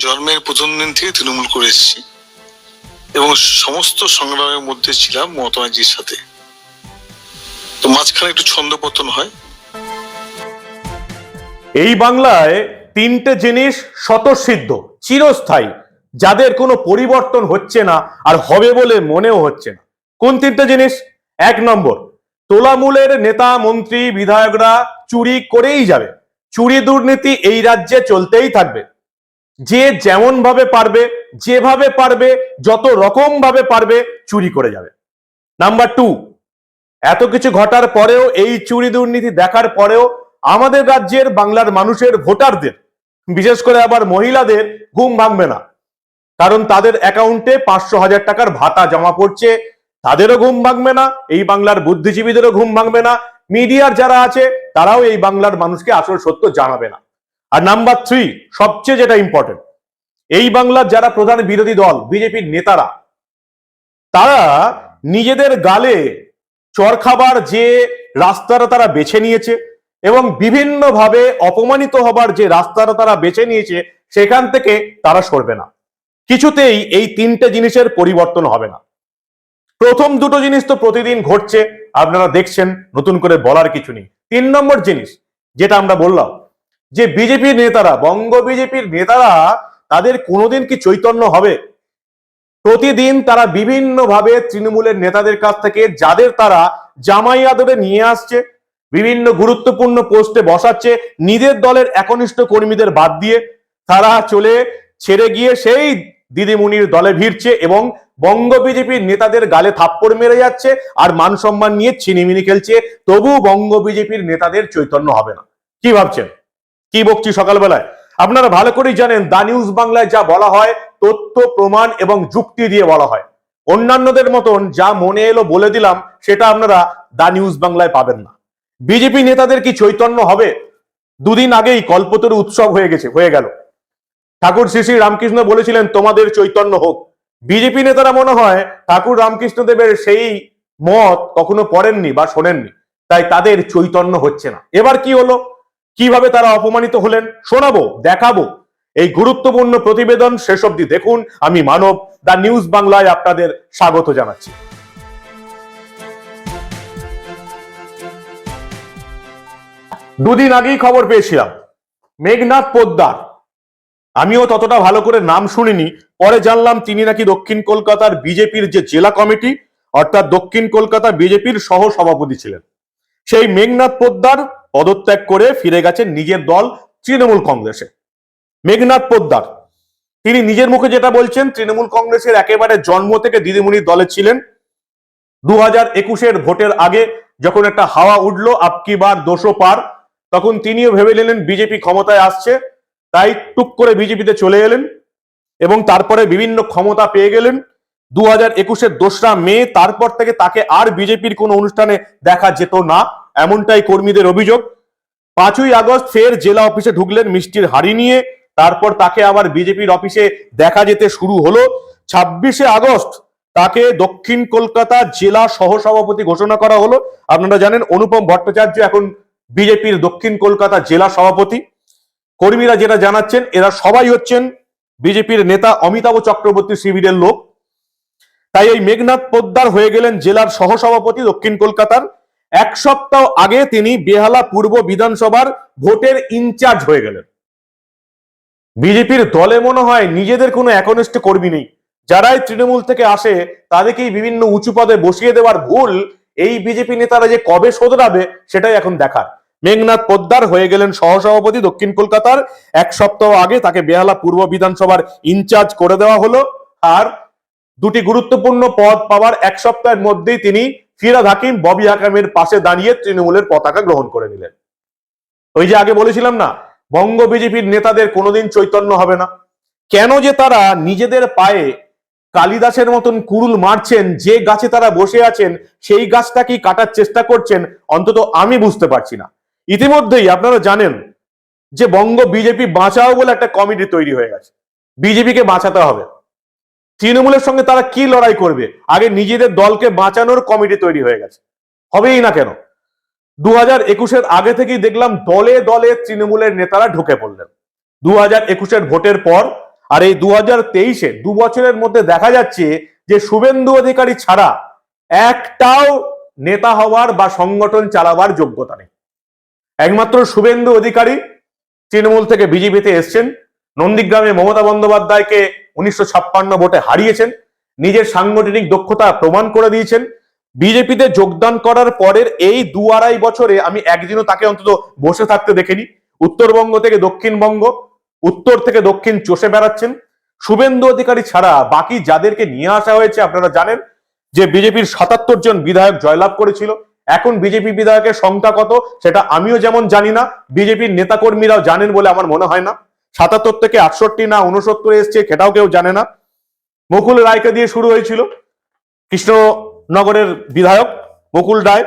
জন্মের প্রথম দিন থেকে তৃণমূল করে এসেছি। এবং সমস্ত সংগ্রামের মধ্যে ছিলাম মমতা সাথে। তো মাঝখানে একটু ছন্দপতন হয়। এই বাংলায় তিনটে জিনিস স্বতঃসিদ্ধ, চিরস্থায়ী, যাদের কোনো পরিবর্তন হচ্ছে না আর হবে বলে মনেও হচ্ছে না। কোন তিনটে জিনিস? এক নম্বর, তোলামূলের নেতা, মন্ত্রী, বিধায়করা চুরি করেই যাবে। চুরি দুর্নীতি এই রাজ্যে চলতেই থাকবে। যে যেমন ভাবে পারবে, যেভাবে পারবে, যত রকম ভাবে পারবে, চুরি করে যাবে। নাম্বার টু, এত কিছু ঘটার পরেও, এই চুরি দুর্নীতি দেখার পরেও আমাদের রাজ্যের বাংলার মানুষের ভোটারদের, বিশেষ করে আবার মহিলাদের, ঘুম ভাঙবে না। কারণ তাদের অ্যাকাউন্টে পাঁচশো হাজার টাকার ভাতা জমা পড়ছে, তাদেরও ঘুম ভাঙবে না, এই বাংলার বুদ্ধিজীবীদেরও ঘুম ভাঙবে না, মিডিয়ার যারা আছে, তারাও এই বাংলার মানুষকে আসল সত্য জানাবে না। আর নাম্বার থ্রি সবচেয়ে যেটা ইম্পর্টেন্ট এই বাংলার যারা প্রধান বিরোধী দল, বিজেপির নেতারা, তারা নিজেদের গালে চর খাবার যে রাস্তাটা তারা বেছে নিয়েছে এবং বিভিন্নভাবে অপমানিত হবার যে রাস্তাটা তারা বেছে নিয়েছে, সেখান থেকে তারা সরবে না। কিছুতেই এই তিনটে জিনিসের পরিবর্তন হবে না। প্রথম দুটো জিনিস তো প্রতিদিন ঘটছে, আপনারা দেখছেন, নতুন করে বলার কিছু নেই। তিন নম্বর জিনিস, যেটা আমরা বললাম যে বিজেপির নেতারা, বঙ্গ বিজেপির নেতারা, তাদের কোনোদিন কি চৈতন্য হবে? প্রতিদিন তারা বিভিন্নভাবে তৃণমূলের নেতাদের কাছ থেকে, যাদের তারা জামাই আদরে নিয়ে আসছে, বিভিন্ন গুরুত্বপূর্ণ পোস্টে বসাচ্ছে, নিজের দলের একনিষ্ঠ কর্মীদের বাদ দিয়ে তারা চলে, ছেড়ে গিয়ে সেই দিদিমণির দলে ভিড়ছে এবং বঙ্গ বিজেপির নেতাদের গালে থাপ্পড় মেরে যাচ্ছে আর মান সম্মান নিয়ে ছিনিমিনি খেলছে। তবু বঙ্গ বিজেপির নেতাদের চৈতন্য হবে না। কি ভাবছেন? কি বকছি সকালবেলায়? আপনারা ভালো করেই জানেন, দা নিউজ বাংলায় যা বলা হয়, তথ্য, প্রমাণ এবং যুক্তি দিয়ে বলা হয়। অন্যান্যদের মতন যা মনে এলো বলে দিলাম, সেটা আপনারা দা নিউজ বাংলায় পাবেন না। বিজেপি নেতাদের কি চৈতন্য হবে? দুদিন আগেই কল্পতরু উৎসব হয়ে গেছে, হয়ে গেল। ঠাকুর শ্রী শ্রী রামকৃষ্ণ বলেছিলেন, তোমাদের চৈতন্য হোক। বিজেপি নেতারা মনে হয়, ঠাকুর রামকৃষ্ণ দেবের সেই মত কখনো পড়েননি বা শোনেননি। তাই তাদের চৈতন্য হচ্ছে না। এবার কি হলো? কীভাবে তারা অপমানিত হলেন শোনাবো, দেখাবো। এই গুরুত্বপূর্ণ প্রতিবেদন শেষ অব্দি দেখুন। আমি মানব দা নিউজ বাংলায় আপনাদের স্বাগত জানাচ্ছি। দুদিন আগেই খবর পেয়েছিলাম, মেঘনাথ পোদ্দার। আমিও ততটা ভালো করে নাম শুনিনি, পরে জানলাম তিনি নাকি দক্ষিণ কলকাতার বিজেপির যে জেলা কমিটি, অর্থাৎ দক্ষিণ কলকাতা বিজেপির সহ সভাপতি ছিলেন। সেই মেঘনাথ পোদ্দার পদত্যাগ করে ফিরে গেছেন নিজের দল তৃণমূল কংগ্রেসে। মেঘনাথ পোদ্দার, তিনি নিজের মুখে যেটা বলছেন, তৃণমূল কংগ্রেসের একেবারে জন্ম থেকে দিদিমণির দলে ছিলেন। দু হাজার একুশের ভোটের আগে যখন একটা হাওয়া উঠল আপকি বার দোষো পার, তখন তিনিও ভেবে নিলেন বিজেপি ক্ষমতায় আসছে, তাই টুক করে বিজেপিতে চলে এলেন এবং তারপরে বিভিন্ন ক্ষমতা পেয়ে গেলেন। দু হাজার একুশের দোসরা মে, তারপর থেকে তাকে আর বিজেপির কোনো অনুষ্ঠানে দেখা যেত না। এমনটাই কর্মীদের অভিযোগ। পাঁচই আগস্ট ফের জেলা অফিসে ঢুকলেন মিষ্টির হাড়ি নিয়ে। তারপর তাকে আবার বিজেপির অফিসে দেখা যেতে শুরু হলো। ছাব্বিশে আগস্ট তাকে দক্ষিণ কলকাতা জেলা সহসভাপতি ঘোষণা করা হলো। আপনারা জানেন, অনুপম ভট্টাচার্য এখন বিজেপির দক্ষিণ কলকাতা জেলা সভাপতি। কর্মীরা যেটা জানাচ্ছেন, এরা সবাই হচ্ছেন বিজেপির নেতা অমিতাভ চক্রবর্তী শিবিরের লোক। তাই এই মেঘনাথ পোদ্দার হয়ে গেলেন জেলার সহসভাপতি দক্ষিণ কলকাতার। এক সপ্তাহ আগে তিনি বেহালা পূর্ব বিধানসভার ভোটের ইনচার্জ হয়ে গেলেন। বিজেপির দলে মনে হয় নিজেদের কোনো একনিষ্ঠ কর্মী নেই। যারাই তৃণমূল থেকে আসে, তাদেরকেই বিভিন্ন উঁচু পদে বসিয়ে দেওয়ার ভুল এই বিজেপি নেতারা যে কবে শোধরাবে, সেটাই এখন দেখার। মেঘনাথ পোদ্দার হয়ে গেলেন সহসভাপতি দক্ষিণ কলকাতার। এক সপ্তাহ আগে তাকে বেহালা পূর্ব বিধানসভার ইনচার্জ করে দেওয়া হলো। আর দুটি গুরুত্বপূর্ণ পদ পাওয়ার এক সপ্তাহের মধ্যেই তিনি ফিরাদ হাকিম, ববি হাকিমের পাশে দাঁড়িয়ে তৃণমূলের পতাকা গ্রহণ করে নিলেন। ওই যে আগে বলেছিলাম না, বঙ্গ বিজেপির নেতাদের কোনোদিন চৈতন্য হবে না। কেন যে তারা নিজেদের পায়ে কালিদাসের মতন কুরুল মারছেন, যে গাছে তারা বসে আছেন, সেই গাছটাকেই কাটার চেষ্টা করছেন, অন্তত আমি বুঝতে পারছি না। ইতিমধ্যেই আপনারা জানেন যে বঙ্গ বিজেপি বাঁচাও বলে একটা কমিটি তৈরি হয়ে গেছে। বিজেপিকে বাঁচাতে হবে। তৃণমূলের সঙ্গে তারা কি লড়াই করবে? আগে নিজেদের দলকে বাঁচানোর কমিটি তৈরি হয়ে গেছে। হবেই না কেন? দু হাজার একুশের আগে থেকেই দেখলাম দলে দলে তৃণমূলের নেতারা ঢুকে পড়লেন। দু হাজার একুশের ভোটের পর আর এই দু হাজার তেইশে দু বছরের মধ্যে দেখা যাচ্ছে যে শুভেন্দু অধিকারী ছাড়া একটাও নেতা হওয়ার বা সংগঠন চালাবার যোগ্যতা নেই। একমাত্র শুভেন্দু অধিকারী তৃণমূল থেকে বিজেপিতে এসছেন। নন্দীগ্রামে মমতা বন্দ্যোপাধ্যায়কে উনিশশো ছাপ্পান্ন ভোটে হারিয়েছেন। নিজের সাংগঠনিক দক্ষতা প্রমাণ করে দিয়েছেন। বিজেপিতে যোগদান করার পরের এই দু আড়াই বছরে আমি একদিনও তাকে অন্তত বসে থাকতে দেখিনি। উত্তরবঙ্গ থেকে দক্ষিণবঙ্গ, উত্তর থেকে দক্ষিণ চষে বেড়াচ্ছেন। শুভেন্দু অধিকারী ছাড়া বাকি যাদেরকে নিয়ে আসা হয়েছে আপনারা জানেন যে বিজেপির সাতাত্তর জন বিধায়ক জয়লাভ করেছিল। এখন বিজেপি বিধায়কের সংখ্যা কত সেটা আমিও যেমন জানি না, বিজেপির নেতাকর্মীরাও জানেন বলে আমার মনে হয় না। সাতাত্তর থেকে আটষট্টি না উনসত্তর এসছে, সেটাও কেউ জানে না। মুকুল রায়কে দিয়ে শুরু হয়েছিল, কৃষ্ণনগরের বিধায়ক মুকুল রায়।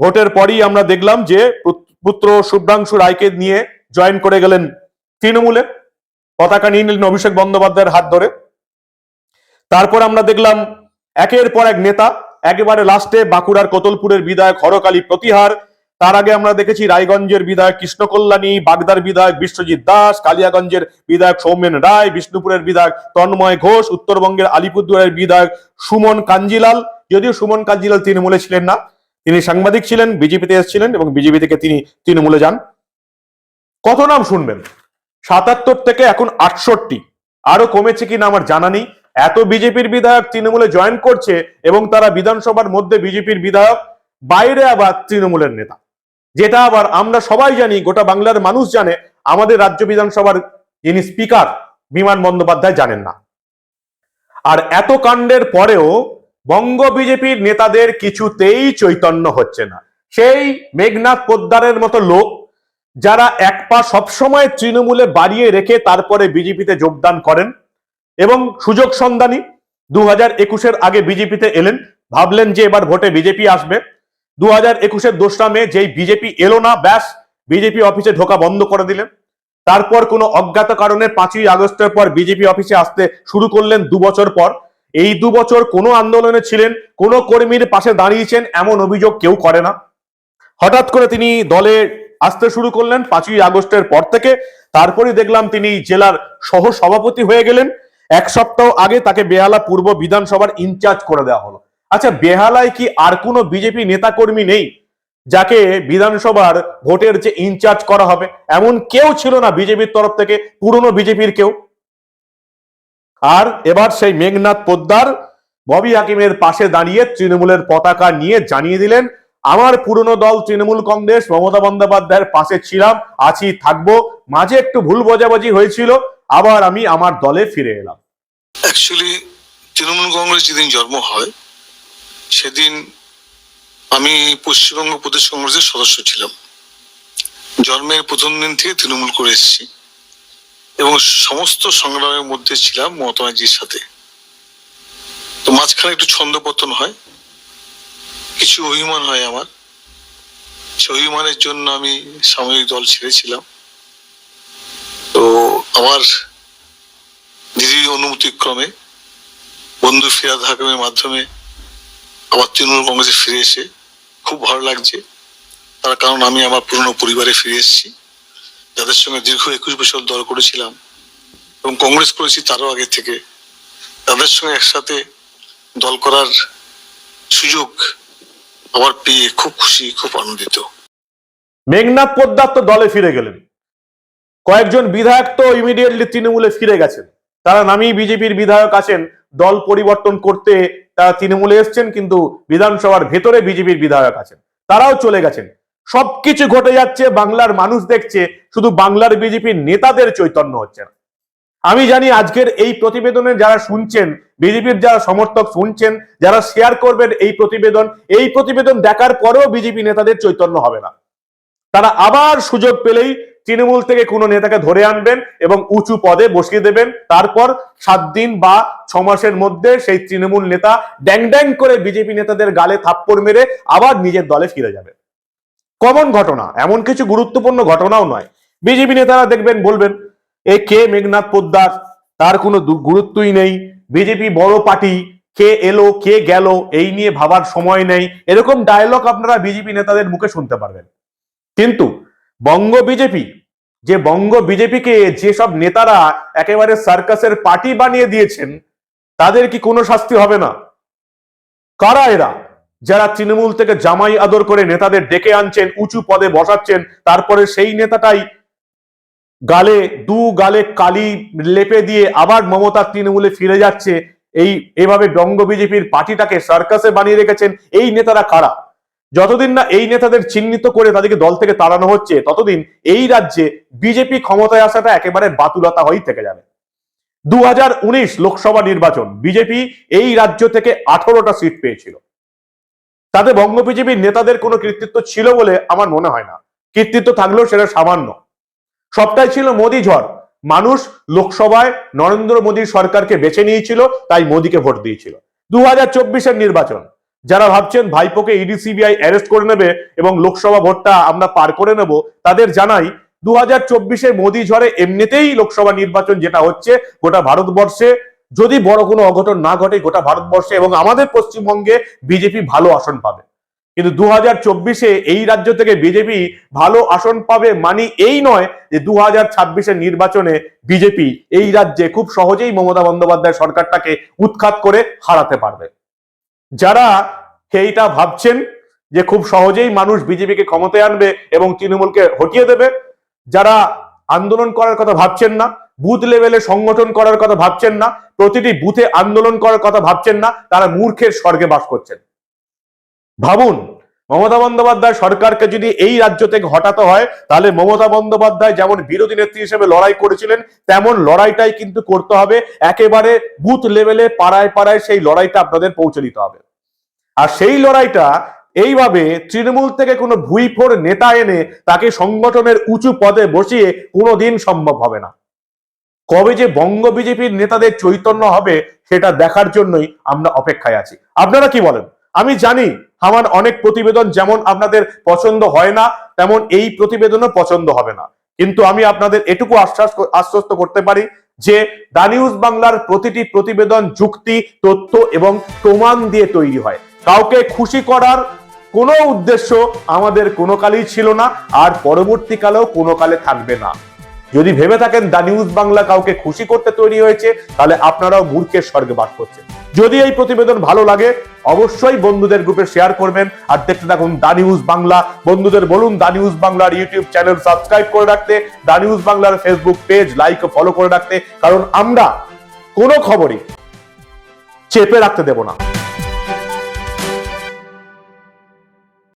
ভোটের পরই আমরা দেখলাম যে পুত- পুত্র শুভ্রাংশু রায়কে নিয়ে জয়েন করে গেলেন তৃণমূলে, পতাকা নিয়ে নিলেন অভিষেক বন্দ্যোপাধ্যায়ের হাত ধরে। তারপর আমরা দেখলাম একের পর এক নেতা, একেবারে লাস্টে বাঁকুড়ার কোতলপুরের বিধায়ক হরকালী প্রতিহার। তার আগে আমরা দেখেছি রায়গঞ্জের বিধায়ক কৃষ্ণ কল্যাণী বাগদার বিধায়ক বিশ্বজিৎ দাস, কালিয়াগঞ্জের বিধায়ক সৌমেন রায়, বিষ্ণুপুরের বিধায়ক তন্ময় ঘোষ, উত্তরবঙ্গের আলিপুরদুয়ারের বিধায়ক সুমন কাঞ্জিলাল। যদিও সুমন কাঞ্জিলাল তৃণমূলে ছিলেন না, তিনি সাংবাদিক ছিলেন, বিজেপিতে এসেছিলেন এবং বিজেপি থেকে তিনি তৃণমূলে যান। কত নাম শুনবেন? সাতাত্তর থেকে এখন আটষট্টি। আরও কমেছে কিনা আমার জানা নেই। এত বিজেপির বিধায়ক তৃণমূলে জয়েন করছে এবং তারা বিধানসভার মধ্যে বিজেপির বিধায়ক, বাইরে আবার তৃণমূলের নেতা। যেটা আবার আমরা সবাই জানি, গোটা বাংলার মানুষ জানে, আমাদের রাজ্য বিধানসভার যিনি স্পিকার, বিমান বন্দ্যোপাধ্যায় জানেন না। আর এত কাণ্ডের পরেও বঙ্গ বিজেপির নেতাদের কিছুতেই চৈতন্য হচ্ছে না। সেই মেঘনাথ পোদ্দারের মতো লোক, যারা এক পা সবসময় তৃণমূলে বাড়িয়ে রেখে তারপরে বিজেপিতে যোগদান করেন এবং সুযোগ সন্ধানী, দু হাজার একুশের আগে বিজেপিতে এলেন, ভাবলেন যে এবার ভোটে বিজেপি আসবে। দু হাজার একুশের দোসরা মে যেই বিজেপি এলো না, ব্যাস বিজেপি অফিসে ঢোকা বন্ধ করে দিলেন। তারপর কোনো অজ্ঞাত কারণে পাঁচই আগস্টের পর বিজেপি অফিসে আসতে শুরু করলেন দু বছর পর। এই দু বছর কোনো আন্দোলনে ছিলেন, কোনো কর্মীর পাশে দাঁড়িয়েছেন এমন অভিযোগ কেউ করে না। হঠাৎ করে তিনি দলে আসতে শুরু করলেন পাঁচই আগস্টের পর থেকে। তারপরে দেখলাম তিনি জেলার সহ সভাপতি হয়ে গেলেন। এক সপ্তাহ আগে তাকে বেহালা পূর্ব বিধানসভার ইনচার্জ করে দেওয়া হলো। আচ্ছা বেহালায় কি আর কোনো বিজেপি নেতাকর্মী নেই যাকে বিধানসভার ভোটের যে ইনচার্জ করা হবে? এমন কেউ ছিল না বিজেপির তরফ থেকে, পুরনো বিজেপির কেউ? আর এবার সেই মেঘনাথ পোদ্দার, ববি হাকিমের পাশে দাঁড়িয়ে তৃণমূলের পতাকা নিয়ে জানিয়ে দিলেন, আমার পুরনো দল তৃণমূল কংগ্রেস, মমতা বন্দ্যোপাধ্যায়ের পাশে ছিলাম, আছি, থাকব। মাঝে একটু ভুল বোঝাবুঝি হয়েছিল, আবার আমি আমার দলে ফিরে এলাম। অ্যাকচুয়ালি তৃণমূল কংগ্রেস যেদিন জন্ম হয় সেদিন আমি পশ্চিমবঙ্গ প্রদেশ কংগ্রেসের সদস্য ছিলাম। জন্মের প্রথম দিন থেকে তৃণমূল করে এসেছি এবং সমস্ত সংগ্রামের মধ্যে ছিলাম মমতা সাথে। তো মাঝখানে একটু ছন্দপতন হয়, কিছু অভিমান হয় আমার। সেই অভিমানের জন্য আমি সাময়িক দল ছেড়েছিলাম। তো আমার দিদির অনুমতিক্রমে, বন্ধু ফিরাদ হাকিমের মাধ্যমে আবার তৃণমূল কংগ্রেসে ফিরে এসে খুব ভালো লাগছে। তার কারণ আমি আমার পুরনো পরিবারে ফিরে এসেছি। যাদের সঙ্গে দীর্ঘ একুশ বছর দল করেছিলাম এবং কংগ্রেস করেছি তারও আগে থেকে। তাদের সঙ্গে একসাথে দল করার সুযোগ আবার পেয়ে খুব খুশি, খুব আনন্দিত। মেঘনাথ পোদ্দার তো দলে ফিরে গেলেন। কয়েকজন বিধায়ক তো ইমিডিয়েটলি তৃণমূলে ফিরে গেছেন। তারা নামি বিজেপির বিধায়ক আছেন দল পরিবর্তন করতে তারা তৃণমূলে এসছেন, কিন্তু বিধানসভার ভেতরে বিজেপির বিধায়ক আছেন। তারাও চলে গেছেন। সবকিছু ঘটে যাচ্ছে, বাংলার মানুষ দেখছে, শুধু বাংলার বিজেপির নেতাদের চৈতন্য হচ্ছে না। আমি জানি আজকের এই প্রতিবেদনে যারা শুনছেন, বিজেপির যারা সমর্থক শুনছেন, যারা শেয়ার করবেন এই প্রতিবেদন এই প্রতিবেদন দেখার পরেও বিজেপি নেতাদের চৈতন্য হবে না। তারা আবার সুযোগ পেলেই তৃণমূল থেকে কোনো নেতাকে ধরে আনবেন এবং উঁচু পদে বসিয়ে দেবেন। তারপর সাত দিন বা ছ মাসের মধ্যে সেই তৃণমূল নেতা ড্যাং ড্যাং করে বিজেপি নেতাদের গালে থাপ্পড় মেরে আবার নিজের দলে ফিরে যাবে কমন ঘটনা, এমন কিছু গুরুত্বপূর্ণ ঘটনাও নয়। বিজেপি নেতারা দেখবেন, বলবেন, এ কে মেঘনাথ পোদ্দার? তার কোনো গুরুত্বই নেই। বিজেপি বড় পার্টি, কে এলো, কে গেল, এই নিয়ে ভাবার সময় নেই। এরকম ডায়লগ আপনারা বিজেপি নেতাদের মুখে শুনতে পারবেন। কিন্তু বঙ্গ বিজেপি, যে বঙ্গ বিজেপিকে যেসব নেতারা একেবারে সার্কাসের পার্টি বানিয়ে দিয়েছেন, তাদের কি কোনো শাস্তি হবে না? কারা এরা? যারা তৃণমূল থেকে জামাই আদর করে নেতাদের ডেকে আনছেন, উঁচু পদে বসাচ্ছেন, তারপরে সেই নেতাটাই গালে, দু গালে কালি লেপে দিয়ে আবার মমতা তৃণমূলে ফিরে যাচ্ছে, এই, এভাবে বঙ্গ বিজেপির পার্টিটাকে সার্কাসে বানিয়ে রেখেছেন, এই নেতারা কারা? যতদিন না এই নেতাদের চিহ্নিত করে তাদেরকে দল থেকে তাড়ানো হচ্ছে, ততদিন এই রাজ্যে বিজেপি ক্ষমতায় আসাটা একেবারে বাতুলতা হয়েই থেকে যাবে। দু হাজার উনিশ লোকসভা নির্বাচন, বিজেপি এই রাজ্য থেকে আঠারোটা সিট পেয়েছিল। তাতে বঙ্গ বিজেপির নেতাদের কোনো কৃতিত্ব ছিল বলে আমার মনে হয় না। কৃতিত্ব থাকলেও সেটা সামান্য। সবটাই ছিল মোদি ঝড়। মানুষ লোকসভায় নরেন্দ্র মোদীর সরকারকে বেছে নিয়েছিল, তাই মোদীকে ভোট দিয়েছিল। দু হাজার নির্বাচন যারা ভাবছেন ভাইপোকে ইডি, সিবিআই অ্যারেস্ট করে নেবে এবং লোকসভা ভোটটা আমরা পার করে নেব, তাদের জানাই দু হাজার চব্বিশে মোদী ঝড়ে এমনিতেই লোকসভা নির্বাচন যেটা হচ্ছে গোটা ভারতবর্ষে। যদি বড় কোনো অঘটন না ঘটে গোটা ভারতবর্ষে এবং আমাদের পশ্চিমবঙ্গে বিজেপি ভালো আসন পাবে। কিন্তু দু হাজার চব্বিশে এই রাজ্য থেকে বিজেপি ভালো আসন পাবে মানি এই নয় যে দু হাজার ছাব্বিশের নির্বাচনে বিজেপি এই রাজ্যে খুব সহজেই মমতা বন্দ্যোপাধ্যায় সরকারটাকে উৎখাত করে হারাতে পারবে। যারা সেইটা ভাবছেন যে খুব সহজেই মানুষ বিজেপিকে ক্ষমতায় আনবে এবং তৃণমূলকে হটিয়ে দেবে, যারা আন্দোলন করার কথা ভাবছেন না, বুথ লেভেলে সংগঠন করার কথা ভাবছেন না, প্রতিটি বুথে আন্দোলন করার কথা ভাবছেন না, তারা মূর্খের স্বর্গে বাস করছেন। ভাবুন মমতা বন্দ্যোপাধ্যায় সরকারকে যদি এই রাজ্য থেকে হটাতে হয়, তাহলে মমতা বন্দ্যোপাধ্যায় যেমন বিরোধী নেত্রী হিসেবে লড়াই করেছিলেন, তেমন লড়াইটাই কিন্তু করতে হবে। একেবারে বুথ লেভেলে পাড়ায় পাড়ায় সেই লড়াইটা আপনাদের পৌঁছে দিতে হবে। আর সেই লড়াইটা এইভাবে তৃণমূল থেকে কোনো ভুইফোর নেতা এনে তাকে সংগঠনের উঁচু পদে বসিয়ে কোনোদিন সম্ভব হবে না। কবে যে বঙ্গ বিজেপির নেতাদের চৈতন্য হবে, সেটা দেখার জন্যই আমরা অপেক্ষায় আছি। আপনারা কি বলেন? আমি জানি আমার অনেক প্রতিবেদন যেমন আপনাদের পছন্দ হয় না, তেমন এই প্রতিবেদনও পছন্দ হবে না। কিন্তু আমি আপনাদের এটুকু আশ্বাস আশ্বস্ত করতে পারি যে দা নিউজ বাংলার প্রতিটি প্রতিবেদন যুক্তি, তথ্য এবং প্রমাণ দিয়ে তৈরি হয়। কাউকে খুশি করার কোনো উদ্দেশ্য আমাদের কোনো কালেই ছিল না, আর পরবর্তীকালেও কোনো কালে থাকবে না। যদি ভেবে থাকেন দা নিউজ বাংলা কাউকে খুশি করতে তৈরি হয়েছে, তাহলে আপনারাও মূর্খের স্বর্গে বাস করছেন। যদি এই প্রতিবেদন ভালো লাগে, অবশ্যই বন্ধুদের গ্রুপে শেয়ার করবেন আর দেখতে থাকুন দা নিউজ বাংলা। বন্ধুদের বলুন দা নিউজ বাংলার ইউটিউব চ্যানেল সাবস্ক্রাইব করে রাখতে দা নিউজ বাংলার ফেসবুক পেজ লাইক ও ফলো করে রাখতে, কারণ আমরা কোনো খবরই চেপে রাখতে দেব না।